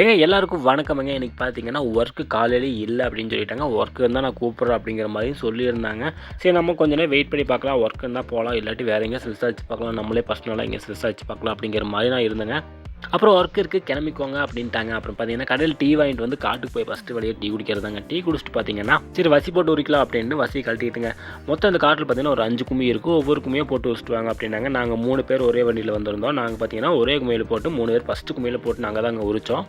ஏங்க எல்லாருக்கும் வணக்கமுங்க. எனக்கு பார்த்தீங்கன்னா ஒர்க்கு காலையிலே இல்லை அப்படின்னு சொல்லிட்டாங்க. ஒர்க்கு இருந்தால் நான் கூப்பிட்றேன் அப்படிங்கிற மாதிரி சொல்லியிருந்தாங்க. சரி நம்ம கொஞ்ச நேரம் வெயிட் பண்ணி பார்க்கலாம். ஒர்க் இருந்தால் போகலாம் இல்லாட்டி வேறு எங்கேயும் விசாரிச்சு பார்க்கலாம். நம்மளே பர்சனலாக எங்கேயும் அடிச்சு பார்க்கலாம் அப்படிங்கிற மாதிரி நான் இருந்தேங்க. அப்புறம் ஒர்க் இருக்குது கிளம்பிக்கோங்க அப்படின்ட்டாங்க. அப்புறம் பார்த்தீங்கன்னா கடையில் டீ வாங்கிட்டு வந்து காட்டுக்கு போய் ஃபஸ்ட்டு வழியாக டீ குடிக்கிறதாங்க. டீ குடிச்சிட்டு பார்த்தீங்கன்னா சரி வசி போட்டு உரிக்கலாம் அப்படின்னு வசி கழட்டிட்டுங்க மொத்தம் அந்த காட்டில் பார்த்தீங்கன்னா ஒரு அஞ்சு கும்மி இருக்கும். ஒவ்வொரு கும்மியும் போட்டு வச்சுட்டுவாங்க அப்படின்னாங்க. நாங்கள் மூணு பேர் ஒரே வண்டியில் வந்திருந்தோம். நாங்கள் பார்த்தீங்கன்னா ஒரே கும்மியில் போட்டு மூணு பேர் ஃபஸ்ட்டு கும்மியில் போட்டு நாங்கள் தான் அங்கே உரிச்சோம்.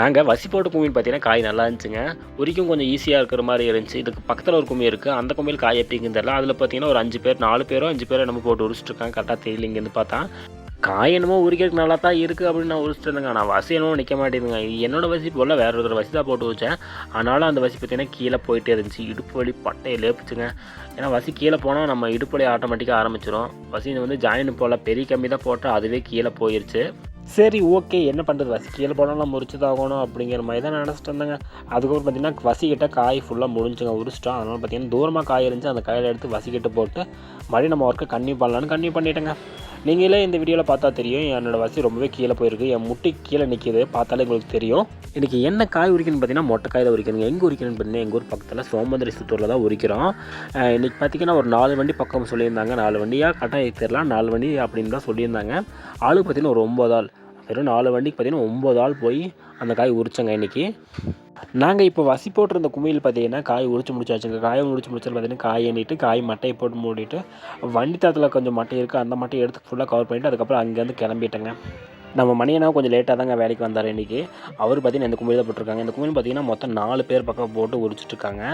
நாங்கள் வசி போட்ட கும்மின்னு பார்த்தீங்கன்னா காய் நல்லா இருந்துச்சுங்க. உரிக்கும் கொஞ்சம் ஈஸியாக இருக்கிற மாதிரி இருந்துச்சு. இதுக்கு பக்கத்தில் ஒரு கும்மி இருக்குது அந்த கும்மியில் காய் எப்படிங்கிறது தெரியல. அதில் பார்த்தீங்கன்னா ஒரு அஞ்சு பேர் நாலு பேரோ அஞ்சு பேரோ நம்ம போட்டு உரிச்சிட்ருக்காங்க கரெக்டாக தெரியல இங்கேருந்து பார்த்தா. காய் என்னமோ உரிக்கிறதுக்கு நல்லா தான் இருக்குது அப்படின்னு நான் உரிச்சிட்டு இருந்தேங்க. நான் வசி என்னமோ நிற்க மாட்டேங்குதுங்க. இது என்னோட வசி போல் வேற ஒருத்தர் வசி தான் போட்டு வச்சேன். ஆனாலும் அந்த வசி பார்த்தீங்கன்னா கீழே போயிட்டே இருந்துச்சு. இடுப்பு வலி பட்டையை லேப்பிச்சுங்க. ஏன்னா வசி கீழே போனால் நம்ம இடுப்பு வலி ஆட்டோமேட்டிக்காக ஆரம்பிச்சிடும் வசி வந்து ஜாயின் போல் பெரிய கம்மி தான் போட்டால் அதுவே கீழே போயிடுச்சு சரி ஓகே. என்ன பண்ணுறது வசி கீழே போனால் நம்ம முறிச்சு தாகணும் அப்படிங்கிற மாதிரி தான் நினச்சிட்டு இருந்தேங்க. அதுக்கப்புறம் பார்த்தீங்கன்னா வசிக்கிட்ட காய் ஃபுல்லாக முடிஞ்சுங்க உரிச்சிட்டோம். அதனால் பார்த்தீங்கன்னா தூரமாக காய் இருந்துச்சு. அந்த காயில் எடுத்து வசிக்கிட்டு போட்டு மறுபடியும் நம்ம ஒர்க்கை கன்னியூ பண்ணலான்னு கன்னியூ பண்ணிட்டேங்க. நீங்களே இந்த வீடியோவில் பார்த்தா தெரியும். என்னோடய வசி ரொம்பவே கீழே போயிருக்கு. என் முட்டி கீழே நிற்கிது பார்த்தாலே உங்களுக்கு தெரியும். இன்றைக்கி என்ன காய் உரிக்கணும்னு பார்த்தீங்கன்னா மொட்டை தான் உரிக்கணுங்க. எங்கே உரிக்கணும்னு பார்த்தீங்கன்னா எங்கள் ஊர் பக்கத்தில் சோமந்திரி சித்தூரில் தான் உரிக்கிறோம். இன்றைக்கி பார்த்தீங்கன்னா ஒரு நாலு வண்டி பக்கம் சொல்லியிருந்தாங்க. நாலு வண்டியாக கட்டாயம் தெரியலாம் நாலு வண்டி அப்படின்னு தான் சொல்லியிருந்தாங்க. ஆளுக்கு பார்த்தீங்கன்னா ஒரு ஒம்பது ஆள். வெறும் நாலு வண்டிக்கு பார்த்தீங்கன்னா ஒம்பது ஆள் போய் அந்த காய் உரிச்சங்க இன்றைக்கி நாங்கள் இப்போ வசி போட்டிருந்த குமியில் பார்த்தீங்கன்னா காய் உரிச்சு முடிச்சாச்சுங்க. காயை உரிச்சு முடிச்சது பார்த்தீங்கன்னா காய் எண்ணிட்டு காய் மட்டையை போட்டு மூடிட்டு வண்டி தரத்தில் கொஞ்சம் மட்டை இருக்குது அந்த மட்டையை எடுத்து ஃபுல்லாக கவர் பண்ணிவிட்டு அதுக்கப்புறம் அங்கேருந்து கிளம்பிட்டேங்க. நம்ம மணியனா கொஞ்சம் லேட்டாக தாங்க வேலைக்கு வந்தார் இன்றைக்கி அவர் பார்த்தீங்கன்னா இந்த குமிழ் தான் போட்டிருக்காங்க. இந்த குமிழ் பார்த்திங்கன்னா மொத்தம் நாலு பேர் பக்கம் போட்டு உரிச்சிட்ருக்காங்க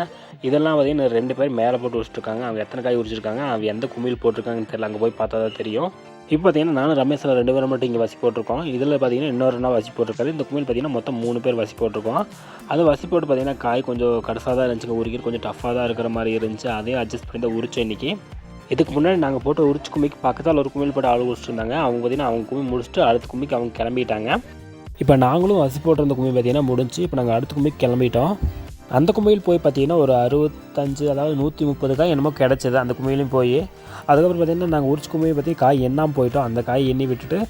இதெல்லாம் பார்த்தீங்கன்னா ரெண்டு பேர் மேலே போட்டு உரிச்சிட்ருக்காங்க அவங்க எத்தனை காய் உரிச்சிருக்காங்க அவங்க எந்த குமிழ் போட்டிருக்காங்கன்னு தெரியல. அங்கே போய் பார்த்தா தான் தெரியும். இப்போ பார்த்தீங்கன்னா நானும் ரமேஷில் ரெண்டு பேரும் மட்டும் இங்கே வசி போட்டிருக்கோம். இதில் பார்த்தீங்கன்னா இன்னொரு நாள் வசி போட்டிருக்காரு. இந்த குமிழ் பார்த்தீங்கன்னா மொத்தம் மூணு பேர் வசி போட்டிருக்கோம். அது வசி போட்டு பார்த்தீங்கன்னா காய் கொஞ்சம் கடைசாக தான் இருந்துச்சுங்க உரிக்கிறது கொஞ்சம் டஃப்பாக தான் இருக்கிற மாதிரி இருந்துச்சு. அதையும் அட்ஜஸ்ட் பண்ணி தான் உரிச்சோம் இன்றைக்கி இதுக்கு முன்னாடி நாங்கள் போட்டு உரிச்சு கும்மிக்கு பக்கத்தில் ஒரு கும்மியில் போட்டு ஆள் உரிச்சிருந்தாங்க. அவங்க பார்த்தீங்கன்னா அவங்க கும்மி முடிச்சுட்டு அடுத்த கும்மிக்கு அவங்க கிளம்பிட்டாங்க. இப்போ நாங்களும் வசி போட்டிருந்த கும்மி பார்த்தீங்கன்னா முடிஞ்சு. இப்போ நாங்கள் அடுத்த கும்மிக்கு கிளம்பிட்டோம். அந்த கும்பையில் போய் பார்த்தீங்கன்னா ஒரு அறுபத்தஞ்சு அதாவது நூற்றி முப்பது காய் என்னமோ கிடச்சிது அந்த கும்பையிலையும் போய். அதுக்கப்புறம் பார்த்தீங்கன்னா நாங்கள் உரிச்சு கும்பையை பற்றி காய் எண்ணாமல் போயிட்டோம். அந்த காய் எண்ணி விட்டுட்டு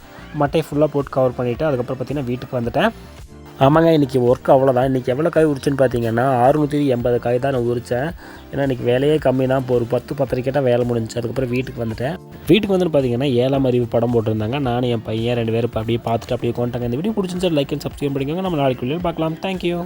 மட்டையை ஃபுல்லாக போட்டு கவர் பண்ணிவிட்டு அதுக்கப்புறம் பார்த்தீங்கன்னா வீட்டுக்கு வந்துட்டேன். ஆமாங்க இன்றைக்கி ஒர்க் அவ்வளோதான் இன்றைக்கி எவ்வளோ காய் உரிச்சுன்னு பார்த்தீங்கன்னா அறுநூற்றி எண்பது காய் தான் நான் உரித்தேன் ஏன்னா இன்றைக்கி வேலையே கம்மி தான். இப்போ ஒரு பத்து பத்தரைக்கிட்ட வேலை முடிஞ்சுச்சு. அதுக்கப்புறம் வீட்டுக்கு வந்துட்டேன். வீட்டுக்கு வந்துட்டு பார்த்தீங்கன்னா ஏழாம் அறிவு படம் போட்டிருந்தாங்க. நானும் என் பையன் ரெண்டு பேரும் அப்படியே பார்த்துட்டு அப்படியே கொண்டாங்க இந்த வீடியோ பிடிச்சிருந்தா லைக் அண்ட் சப்ஸ்கிரைப் பண்ணிக்கோங்க. நம்ம நாளைக்கு பார்க்கலாம். தேங்க்யூ